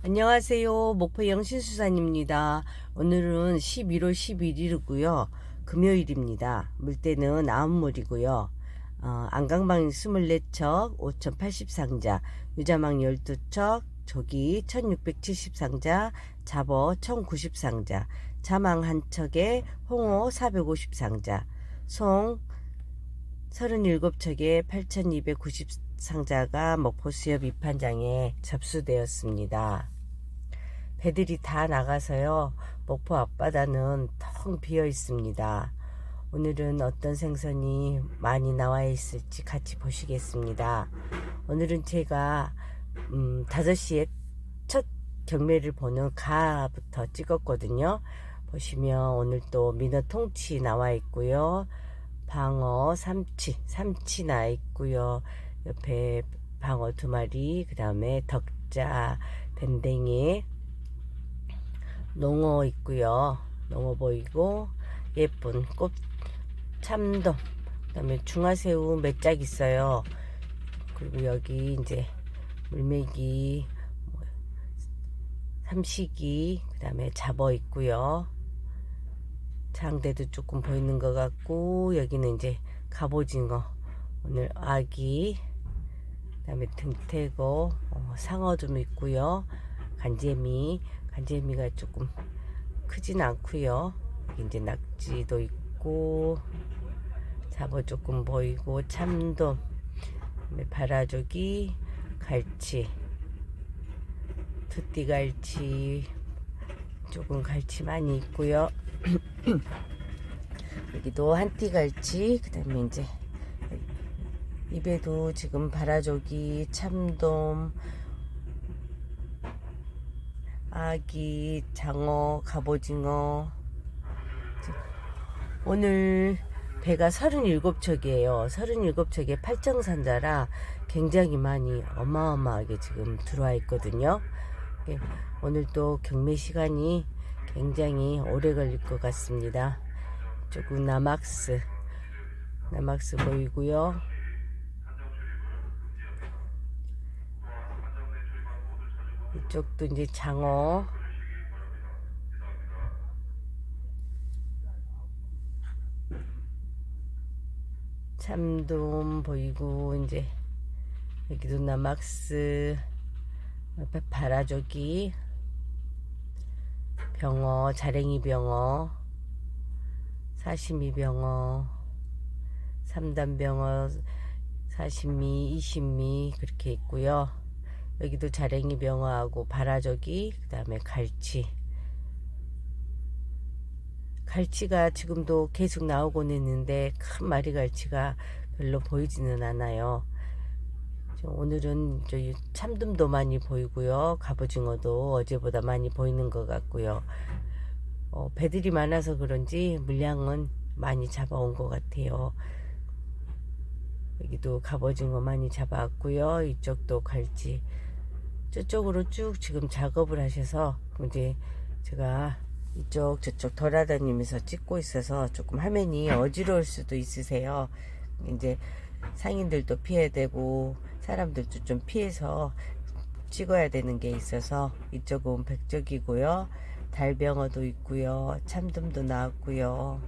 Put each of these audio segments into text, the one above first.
안녕하세요. 목포 영신수산입니다. 오늘은 11월 11일이고요. 금요일입니다. 물때는 아홉물이고요. 어, 안강방 24척, 5080상자, 유자망 12척, 조기 1670상자, 잡어 1090상자, 자망 한 척에 홍어 450상자, 송 37척에 8290상자 가 목포수협 입판장에 접수되었습니다. 배들이 다 나가서요. 목포 앞바다는 텅 비어 있습니다. 오늘은 어떤 생선이 많이 나와 있을지 같이 보시겠습니다. 오늘은 제가 음, 5시에 첫 경매를 보는 가부터 찍었거든요. 보시면 오늘 또 민어 통치 나와 있고요. 방어, 삼치, 삼치 나 있고요. 옆에 방어 두 마리, 그 다음에 덕자, 밴댕이, 농어 있고요. 농어 보이고 예쁜 꽃 참돔, 그 다음에 중화새우 몇 짝 있어요. 그리고 여기 이제 물메기, 뭐, 삼식이, 그 다음에 잡어 있고요. 장대도 조금 보이는 것 같고 여기는 이제 갑오징어 오늘 아기 그다음에 등태고 어, 상어 좀 있고요. 간재미 간재미가 조금 크진 않고요. 이제 낙지도 있고 잡어 조금 보이고 참돔 그다음에 바라조기 갈치 두띠갈치 조금 갈치 많이 있고요. 여기도 한띠갈치 그 다음에 이제 입에도 지금 바라조기 참돔 아기 장어 갑오징어 오늘 배가 37척이에요 37척에 팔정산자라 굉장히 많이 어마어마하게 지금 들어와 있거든요 예, 오늘 또 경매 시간이 굉장히 오래 걸릴 것 같습니다. 조금 나막스, 나막스 보이고요. 이쪽도 이제 장어. 참돔 보이고 이제 여기도 나막스 옆에 바라조기 병어, 자랭이 병어, 사시미 병어, 삼단 병어, 사시미, 이시미 그렇게 있고요. 여기도 자랭이 병어하고 바라저기, 그 다음에 갈치. 갈치가 지금도 계속 나오고는 있는데 큰 마리 갈치가 별로 보이지는 않아요. 오늘은 저 참돔도 많이 보이고요. 갑오징어도 어제보다 많이 보이는 것 같고요. 어, 배들이 많아서 그런지 물량은 많이 잡아온 것 같아요. 여기도 갑오징어 많이 잡아왔고요. 이쪽도 갈지. 저쪽으로 쭉 지금 작업을 하셔서 이제 제가 이쪽 저쪽 돌아다니면서 찍고 있어서 조금 화면이 어지러울 수도 있으세요. 이제 상인들도 피해야 되고 사람들도 좀 피해서 찍어야 되는 게 있어서 이쪽은 백적이고요. 달병어도 있고요. 참돔도 나왔고요.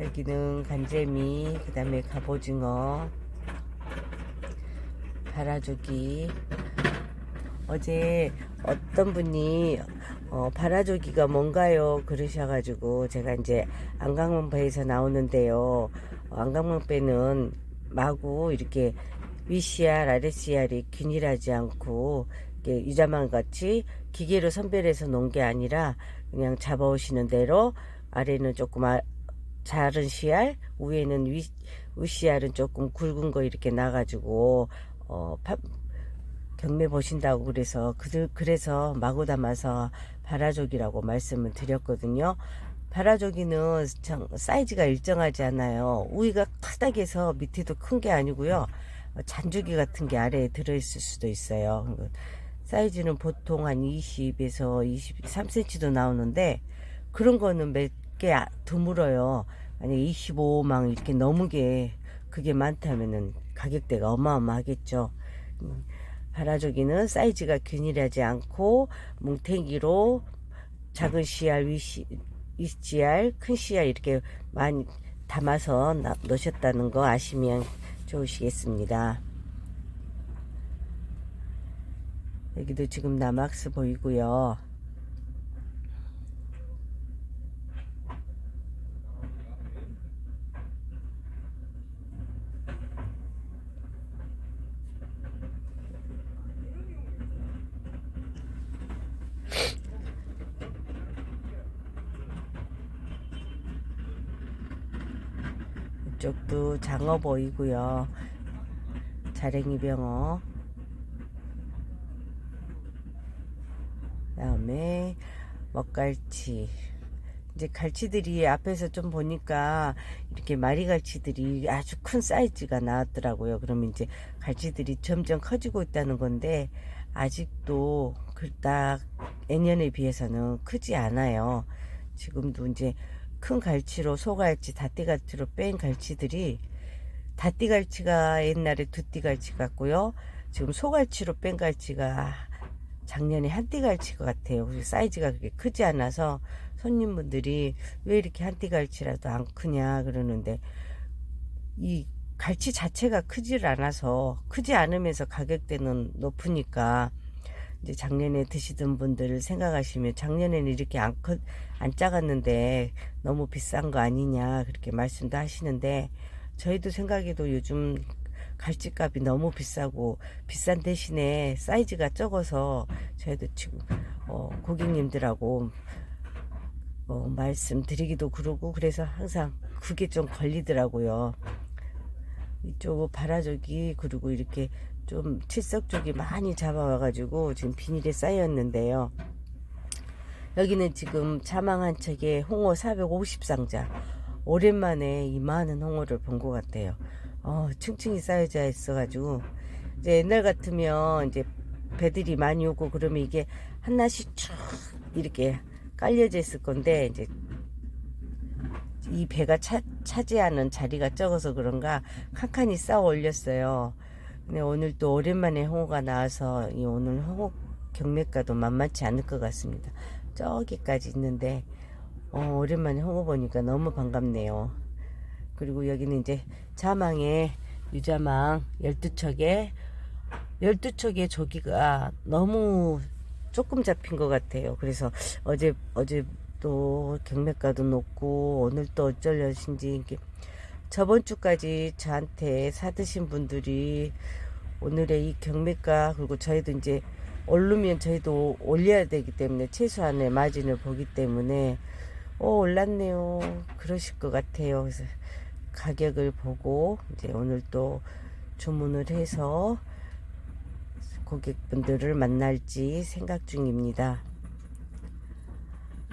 여기는 간재미, 그 다음에 갑오징어, 바라조기. 어제 어떤 분이 어, 바라조기가 뭔가요? 그러셔가지고 제가 이제 안강문배에서 나오는데요. 어, 안강문배는 마구 이렇게 위CR, RSCR이 균일하지 않고 유자망 같이 기계로 선별해서 놓은 게 아니라 그냥 잡아오시는 대로 아래는 조금 아, 작은 CR, 위에는 위, 위 CR은 조금 굵은 거 이렇게 나가지고 어, 파, 경매 보신다고 그래서 그, 그래서 마구 담아서 바라족이라고 말씀을 드렸거든요. 바라조기는 사이즈가 일정하지 않아요. 우위가 크다고 해서 밑에도 큰 게 아니고요. 잔주기 같은 게 아래에 들어있을 수도 있어요. 사이즈는 보통 한 20에서 23cm도 나오는데 그런 거는 몇 개 드물어요. 만약 25망 이렇게 넘게 그게 많다면은 가격대가 어마어마하겠죠. 바라조기는 사이즈가 균일하지 않고 뭉탱이로 작은 씨알, 위씨, 윗씨알, 큰 씨알 이렇게 많이 담아서 나- 넣으셨다는 거 아시면 좋으시겠습니다. 여기도 지금 남악스 보이고요. 이쪽도 장어 보이고요. 자랭이 병어. 그다음에 먹갈치. 이제 갈치들이 앞에서 좀 보니까 이렇게 마리 갈치들이 아주 큰 사이즈가 나왔더라고요. 그러면 이제 갈치들이 점점 커지고 있다는 건데 아직도 그딱 예년에 비해서는 크지 않아요. 지금도 이제 큰 갈치로 소갈치, 다띠갈치로 뺀 갈치들이 다띠갈치가 옛날에 두띠갈치 같고요. 지금 소갈치로 뺀 갈치가 작년에 한띠갈치 것 같아요. 사이즈가 그렇게 크지 않아서 손님분들이 왜 이렇게 한띠갈치라도 안 크냐 그러는데 이 갈치 자체가 크질 않아서 크지 않으면서 가격대는 높으니까 이제 작년에 드시던 분들을 생각하시면 작년에는 이렇게 안, 커, 안 작았는데 너무 비싼 거 아니냐 그렇게 말씀도 하시는데 저희도 생각해도 요즘 갈치값이 너무 비싸고 비싼 대신에 사이즈가 적어서 저희도 지금 어, 고객님들하고 어, 말씀드리기도 그러고 그래서 항상 그게 좀 걸리더라고요. 이쪽 바라족이 그리고 이렇게 좀 칠석 쪽이 많이 잡아와가지고 지금 비닐에 쌓였는데요. 여기는 지금 자망 한 척에 홍어 450상자. 오랜만에 이 많은 홍어를 본 것 같아요. 어, 층층이 쌓여져 있어가지고 이제 옛날 같으면 이제 배들이 많이 오고 그러면 이게 하나씩 쭉 이렇게 깔려져 있을 건데 이제 이 배가 차, 차지하는 자리가 적어서 그런가 칸칸이 쌓아 올렸어요. 근데 오늘 또 오랜만에 홍어가 나와서 이 오늘 홍어 경매가도 만만치 않을 것 같습니다. 저기까지 있는데 어, 오랜만에 홍어 보니까 너무 반갑네요. 그리고 여기는 이제 자망에 유자망 12척에 12척의 조기가 너무 조금 잡힌 것 같아요. 그래서 어제 어제 또 경매가도 높고 오늘 또 어쩔려신지 이게 저번 주까지 저한테 사드신 분들이 오늘의 이 경매가 그리고 저희도 이제 오르면 저희도 올려야 되기 때문에 최소한의 마진을 보기 때문에 어 올랐네요 그러실 것 같아요 그래서 가격을 보고 이제 오늘 또 주문을 해서 고객분들을 만날지 생각 중입니다.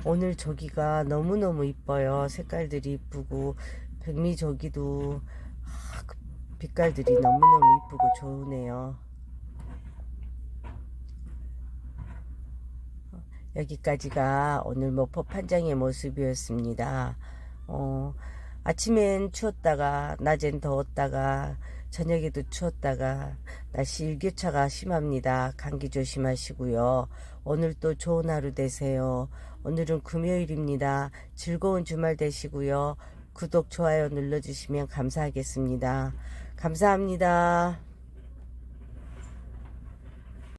오늘 조기가 너무너무 이뻐요. 색깔들이 이쁘고 백미 조기도 아, 그 빛깔들이 너무너무 이쁘고 좋으네요. 여기까지가 오늘 모포 판장의 모습이었습니다. 어, 아침엔 추웠다가 낮엔 더웠다가 저녁에도 추웠다가 날씨 일교차가 심합니다. 감기 조심하시고요. 오늘 또 좋은 하루 되세요. 오늘은 금요일입니다. 즐거운 주말 되시고요. 구독, 좋아요 눌러주시면 감사하겠습니다. 감사합니다.